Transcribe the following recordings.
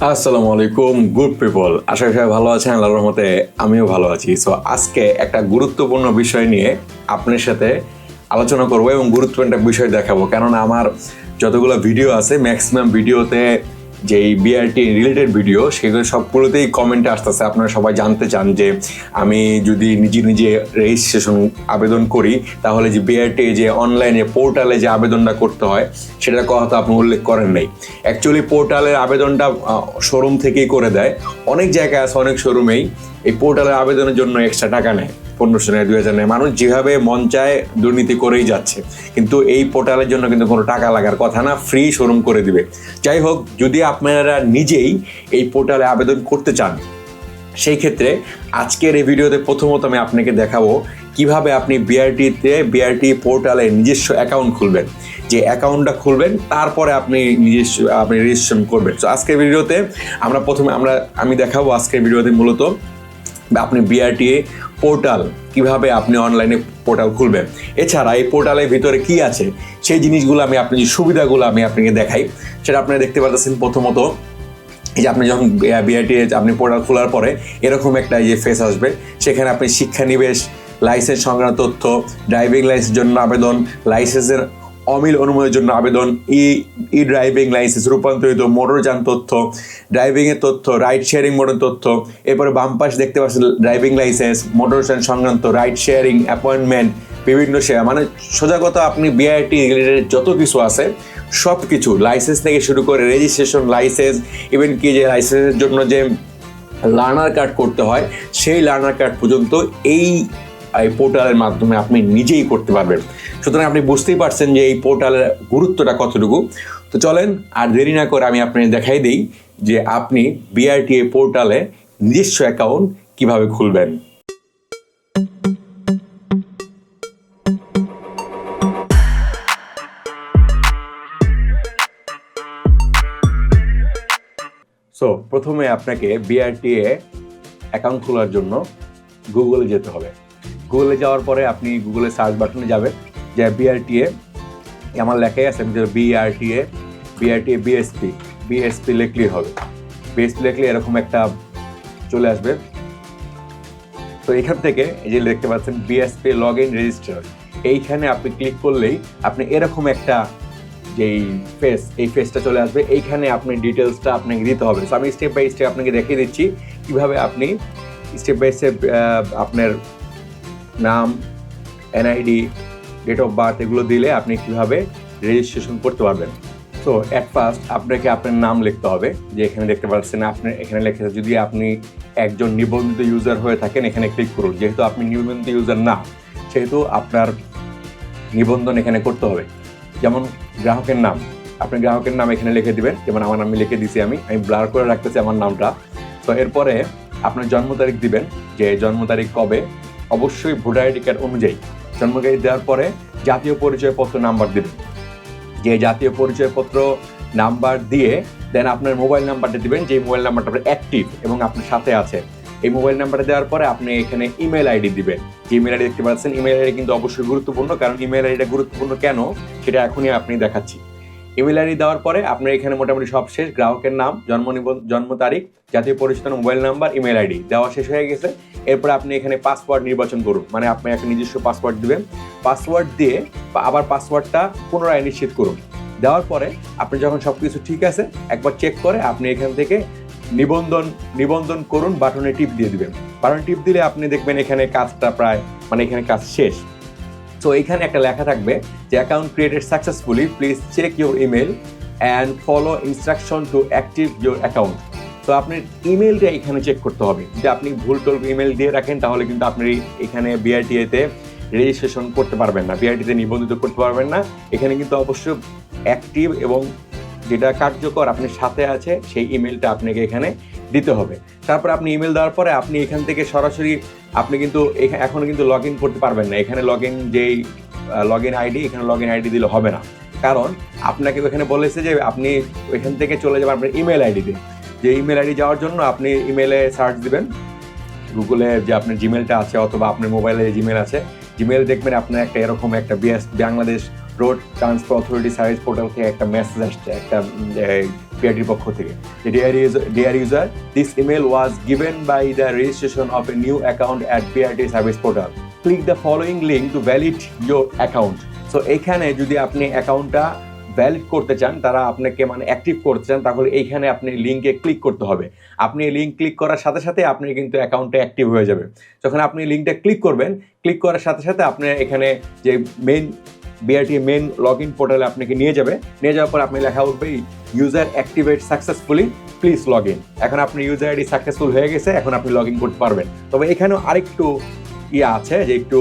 আসসালামু আলাইকুম good people আশা করি ভালো আছেন, আল্লাহর রহমতে আমিও ভালো আছি। সো আজকে একটা গুরুত্বপূর্ণ বিষয় নিয়ে আপনার সাথে আলোচনা করব এবং গুরুত্বপূর্ণ একটা বিষয় দেখাবো। কেননা আমার যতগুলো ভিডিও আছে ম্যাক্সিমাম ভিডিওতে যেই বিআরটি রিলেটেড ভিডিও সেগুলো সবগুলোতেই কমেন্টে আসতেছে। আপনারা সবাই জানতে চান যে, আমি যদি নিজে নিজে রেজিস্ট্রেশন আবেদন করি, তাহলে যে বিআরটি যে অনলাইনে পোর্টালে যে আবেদনটা করতে হয়, সেটার কথা তো আপনি উল্লেখ করেন নাই। অ্যাকচুয়ালি পোর্টালের আবেদনটা শোরুম থেকেই করে দেয়। অনেক জায়গায় আছে, অনেক শোরুমেই এই পোর্টালের আবেদনের জন্য এক্সট্রা টাকা নেয়। পনেরোশো নেয় দুই হাজার নেয়, মানুষ যেভাবে মন চায় দুর্নীতি করেই যাচ্ছে। কিন্তু এই পোর্টালের জন্য কিন্তু কোনো টাকা লাগার কথা না ফ্রি শোরুম করে দিবে। যাই হোক, যদি আপনারা নিজেই এই পোর্টালে আবেদন করতে চান, সেই ক্ষেত্রে আজকের এই ভিডিওতে প্রথমত আমি আপনাকে দেখাবো কীভাবে আপনি বিআরটিতে বিআরটি পোর্টালে নিজস্ব অ্যাকাউন্ট খুলবেন। যে অ্যাকাউন্টটা খুলবেন, তারপরে আপনি নিজস্ব, আপনি রেজিস্ট্রেশন করবেন। তো আজকের ভিডিওতে আমরা প্রথমে, আমরা, আমি দেখাবো আজকের ভিডিওতে মূলত আপনি বিআরটিএ পোর্টাল, কীভাবে আপনি অনলাইনে পোর্টাল খুলবেন। এছাড়া এই পোর্টালের ভিতরে কি আছে, সেই জিনিসগুলো আমি আপনি যে সুবিধাগুলো আমি আপনাকে দেখাই। সেটা আপনারা দেখতে পাচ্ছেন প্রথমত, এই যে আপনি যখন বিআইটি আপনি পোর্টাল খোলার পরে এরকম একটা যে ফেস আসবে। সেখানে আপনি শিক্ষানিবেশ লাইসেন্স সংক্রান্ত তথ্য ড্রাইভিং লাইসেন্সের জন্য আবেদন লাইসেন্সের অমিল অনুমোদনের জন্য আবেদন, ই ই ড্রাইভিং লাইসেন্স রূপান্তরিত মোটরযান তথ্য ড্রাইভিংয়ের তথ্য রাইড শেয়ারিং মোটর তথ্য, এরপরে বাম পাশ দেখতে পাচ্ছেন ড্রাইভিং লাইসেন্স মোটরযান সংক্রান্ত রাইড শেয়ারিং অ্যাপয়েন্টমেন্ট বিভিন্ন শেয়ার মানে সোজা কথা, আপনি বিআইটি রিলেটেড যত কিছু আছে সব কিছু লাইসেন্স থেকে শুরু করে রেজিস্ট্রেশন লাইসেন্স ইভেন কি যে লাইসেন্সের জন্য যে লার্নার কার্ড করতে হয়, সেই লার্নার কার্ড পর্যন্ত এই এই পোর্টালের মাধ্যমে আপনি নিজেই করতে পারবেন। সুতরাং আপনি বুঝতেই পারছেন যে এই পোর্টালের গুরুত্বটা কতটুকু। তো চলেন আর দেরি না করে আমি আপনাকে দেখাই দিই যে আপনি বিআরটিএ পোর্টালে নিজস্ব অ্যাকাউন্ট কীভাবে খুলবেন। সো প্রথমে আপনাকে বিআরটিএ অ্যাকাউন্ট খোলার জন্য গুগলে যেতে হবে। গুগলে যাওয়ার পরে আপনি গুগলে সার্চ বাটনে যাবেন, যে বিআরটিএ আমার লেখাই আছে, আমি বিআরটিএ বিআরটিএ বিএসপি বিএসপি লিখলেই হবে। বিএসপি লিখলে এরকম একটা চলে আসবে। তো এখান থেকে এই যে দেখতে পাচ্ছেন বিএসপি লগ ইন রেজিস্টার এইখানে আপনি ক্লিক করলেই আপনি এরকম একটা যেই ফেস এই ফেসটা চলে আসবে। এইখানে আপনি ডিটেলসটা আপনাকে দিতে হবে। সো আমি স্টেপ বাই স্টেপ আপনাকে দেখিয়ে দিচ্ছি কীভাবে আপনি স্টেপ বাই স্টেপ আপনার নাম এনআইডি ডেট অফ বার্থ এগুলো দিলে আপনি কীভাবে রেজিস্ট্রেশন করতে পারবেন। তো অ্যাট ফার্স্ট আপনাকে আপনার নাম লিখতে হবে, যে এখানে দেখতে পাচ্ছেন আপনি, এখানে লেখা যদি আপনি একজন নিবন্ধিত ইউজার হয়ে থাকেন, এখানে ক্লিক করুন। যেহেতু আপনি নিবন্ধিত ইউজার না, সেহেতু আপনার নিবন্ধন এখানে করতে হবে। যেমন গ্রাহকের নাম, আপনি গ্রাহকের নাম এখানে লিখে দিবেন, যেমন আমার নামে লিখে দিছি আমি আমি ব্লার করে রাখতেছি আমার নামটা। তো এরপরে আপনার জন্ম তারিখ দিবেন, যে জন্ম তারিখ কবে অবশ্যই ভোটার আইডি কার্ড অনুযায়ী জন্ম তারিখ দেওয়ার পরে জাতীয় পরিচয়পত্র নাম্বার দেবেন। যে জাতীয় পরিচয়পত্র নাম্বার দিয়ে দেন আপনার মোবাইল নাম্বারটা দিবেন যে মোবাইল নাম্বারটা আপনার অ্যাক্টিভ এবং আপনার সাথে আছে। এই মোবাইল নাম্বারটা দেওয়ার পরে আপনি এখানে ইমেল আইডি দিবেন। যে ইমেল আইডি দেখতে পাচ্ছেন ইমেল আইডি কিন্তু অবশ্যই গুরুত্বপূর্ণ, কারণ ইমেল আইডিটা গুরুত্বপূর্ণ কেন? সেটা এখনই আপনি দেখাচ্ছি। ইমেল আইডি দেওয়ার পরে আপনার এখানে মোটামুটি সব শেষ, গ্রাহকের নাম, জন্ম জন্ম তারিখ, জাতীয় পরিচিত মোবাইল নাম্বার ইমেল আইডি দেওয়া শেষ হয়ে গেছে। এরপর আপনি এখানে পাসওয়ার্ড নির্বাচন করুন। মানে আপনি একটা নিজস্ব পাসওয়ার্ড দিবেন। পাসওয়ার্ড দিয়ে আবার পাসওয়ার্ডটা পুনরায় নিশ্চিত করুন। দেওয়ার পরে আপনি যখন সব কিছু ঠিক আছে, একবার চেক করে আপনি এখান থেকে নিবন্ধন নিবন্ধন করুন, বাটনে টিপ দিয়ে দিবেন। বাটনে টিপ দিলে আপনি দেখবেন এখানে কাজটা প্রায় মানে এখানে কাজ শেষ। তো এখানে একটা লেখা থাকবে যে account created successfully please check your email and follow instruction to active your account তো আপনার ইমেলটা এখানে চেক করতে হবে। যদি আপনি ভুল টুল ইমেল দিয়ে রাখেন, তাহলে কিন্তু আপনি এখানে বিআরটিএতে রেজিস্ট্রেশন করতে পারবেন না। বিআরটিতে নিবন্ধিত করতে পারবেন না। এখানে কিন্তু অবশ্যই অ্যাক্টিভ এবং যেটা কার্যকর আপনার সাথে আছে, সেই ইমেলটা আপনাকে এখানে দিতে হবে। তারপর আপনি ইমেল দেওয়ার পরে আপনি এখান থেকে সরাসরি আপনি কিন্তু এখা- এখনও কিন্তু লগ ইন করতে পারবেন না। এখানে লগ ইন যেই লগ ইন আইডি এখানে লগ ইন আইডি দিলে হবে না। কারণ আপনাকে এখানে বলেছে যে আপনি এখান থেকে চলে যাবেন আপনার ইমেল আইডিতে যে ইমেল আইডি যাওয়ার জন্য আপনি ইমেলে সার্চ দিবেন। গুগলে যে আপনার জিমেলটা আছে অথবা আপনার মোবাইলে জিমেল আছে জিমেল দেখবেন আপনার একটা এরকম একটা BS Bangladesh road transport authority service portal থেকে একটা মেসেজ আসছে, একটা বিআরটির পক্ষ থেকে। Dear dear user this email was given by the registration of a new account at BRT service portal click the following link to valid your account so এখানে যদি আপনি অ্যাকাউন্টটা ভ্যালিড করতে চান, তারা আপনাকে মানে অ্যাক্টিভ করতে চান, তাহলে এইখানে আপনি লিঙ্কে ক্লিক করতে হবে। আপনি লিঙ্ক ক্লিক করার সাথে সাথে আপনি কিন্তু অ্যাকাউন্টে অ্যাক্টিভ হয়ে যাবে। যখন আপনি লিঙ্কটা ক্লিক করবেন ক্লিক করার সাথে সাথে আপনি এখানে যে main BRT main log in পোর্টালে আপনাকে নিয়ে যাবে। নিয়ে যাওয়ার পর আপনি লেখা উঠবে user activate successfully please log in এখন আপনি ইউজার আইডি সাকসেসফুল হয়ে গেছে, এখন আপনি লগ ইন করতে পারবেন। তবে এখানেও আরেকটু ইয়ে আছে, যে একটু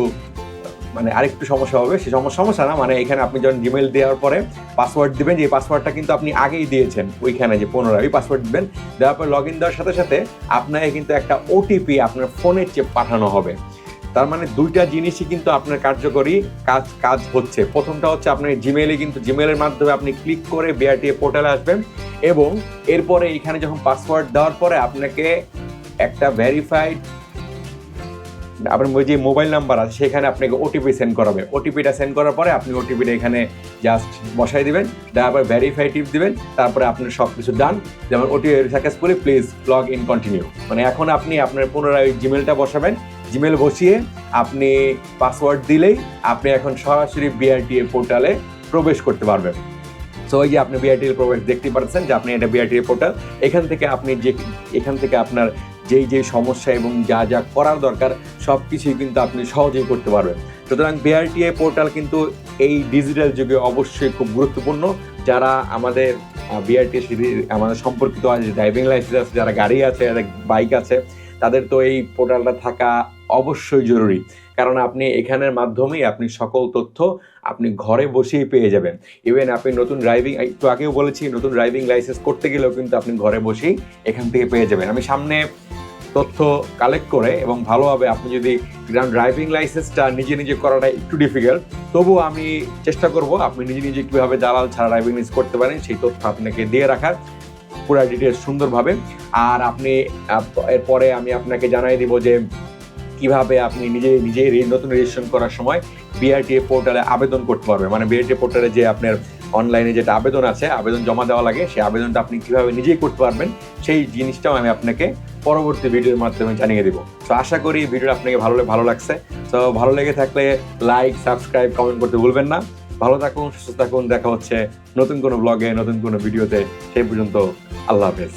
মানে আরেকটু সমস্যা হবে, সে সমস্যা না মানে এখানে আপনি যখন জিমেল দেওয়ার পরে পাসওয়ার্ড দিবেন, যে পাসওয়ার্ডটা কিন্তু আপনি আগেই দিয়েছেন, ওইখানে যে পুনরায় ওই পাসওয়ার্ড দিবেন, দেওয়ার পর লগ ইন দেওয়ার সাথে সাথে আপনাকে কিন্তু একটা ওটিপি আপনার ফোনের চেয়ে পাঠানো হবে। তার মানে দুইটা জিনিসই কিন্তু আপনার কার্যকরী কাজ কাজ হচ্ছে। প্রথমটা হচ্ছে আপনার জিমেলে কিন্তু জিমেলের মাধ্যমে আপনি ক্লিক করে বিআরটিএ পোর্টালে আসবেন এবং এরপরে এখানে যখন পাসওয়ার্ড দেওয়ার পরে আপনাকে একটা ভেরিফাইড আপনার যে মোবাইল নাম্বার আছে, সেখানে আপনাকে ওটিপি সেন্ড করাবে। ওটিপিটা সেন্ড করার পরে আপনি ওটিপিটা এখানে জাস্ট বসাই দিবেন তারপর ভেরিফাই টিপ দিবেন, তারপরে আপনার সব কিছু ডান যেমন OTP successfully please log in continue মানে এখন আপনি আপনার পুনরায় জিমেলটা বসাবেন জিমেল বসিয়ে আপনি পাসওয়ার্ড দিলেই আপনি এখন সরাসরি বিআরটিএ পোর্টালে প্রবেশ করতে পারবেন। সো ওই যে আপনি বিআরটিএর প্রবেশ দেখতে পাচ্ছেন যে আপনি এটা বিআরটিএ পোর্টাল এখান থেকে আপনি যে, এখান থেকে আপনার যেই যেই সমস্যা এবং যা যা করার দরকার সব কিছুই কিন্তু আপনি সহজেই করতে পারবেন। সুতরাং বিআরটিআই পোর্টাল কিন্তু এই ডিজিটাল যুগে অবশ্যই খুব গুরুত্বপূর্ণ। যারা আমাদের বিআরটি আমাদের সম্পর্কিত আছে ড্রাইভিং লাইসেন্স আছে, যারা গাড়ি আছে যারা বাইক আছে, তাদের তো এই পোর্টালটা থাকা অবশ্যই জরুরি। কারণ আপনি এখানের মাধ্যমেই আপনি সকল তথ্য আপনি ঘরে বসেই পেয়ে যাবেন। ইভেন আপনি নতুন ড্রাইভিং একটু আগেও বলেছি, নতুন ড্রাইভিং লাইসেন্স করতে গেলেও কিন্তু আপনি ঘরে বসেই এখান থেকে পেয়ে যাবেন। আমি সামনে তথ্য কালেক্ট করে এবং ভালোভাবে আপনি যদি ড্রাইভিং লাইসেন্সটা নিজে নিজে করাটা একটু ডিফিকাল্ট তবুও আমি চেষ্টা করব আপনি নিজে নিজে কীভাবে দালাল ছাড়া ড্রাইভিং লাইসেন্স করতে পারেন, সেই তথ্য আপনাকে দিয়ে রাখার। পুরো ডিটেলস সুন্দরভাবে। আর আপনি এরপরে আমি আপনাকে জানাই দিব যে কীভাবে আপনি নিজে নিজে নতুন রেজিস্ট্রেশন করার সময় বিআরটিএ পোর্টালে আবেদন করতে পারবেন। মানে বিআরটিএ পোর্টালে যে আপনার অনলাইনে যেটা আবেদন আছে, আবেদন জমা দেওয়া লাগে, সেই আবেদনটা আপনি কীভাবে নিজেই করতে পারবেন, সেই জিনিসটাও আমি আপনাকে পরবর্তী ভিডিওর মাধ্যমে জানিয়ে দিব। তো আশা করি ভিডিওটা আপনাকে ভালো ভালো লাগছে। তো ভালো লেগে থাকলে লাইক সাবস্ক্রাইব কমেন্ট করতে ভুলবেন না। ভালো থাকুন, সুস্থ থাকুন। দেখা হচ্ছে নতুন কোনো ব্লগে নতুন কোনো ভিডিওতে সেই পর্যন্ত আল্লাহ হাফেজ।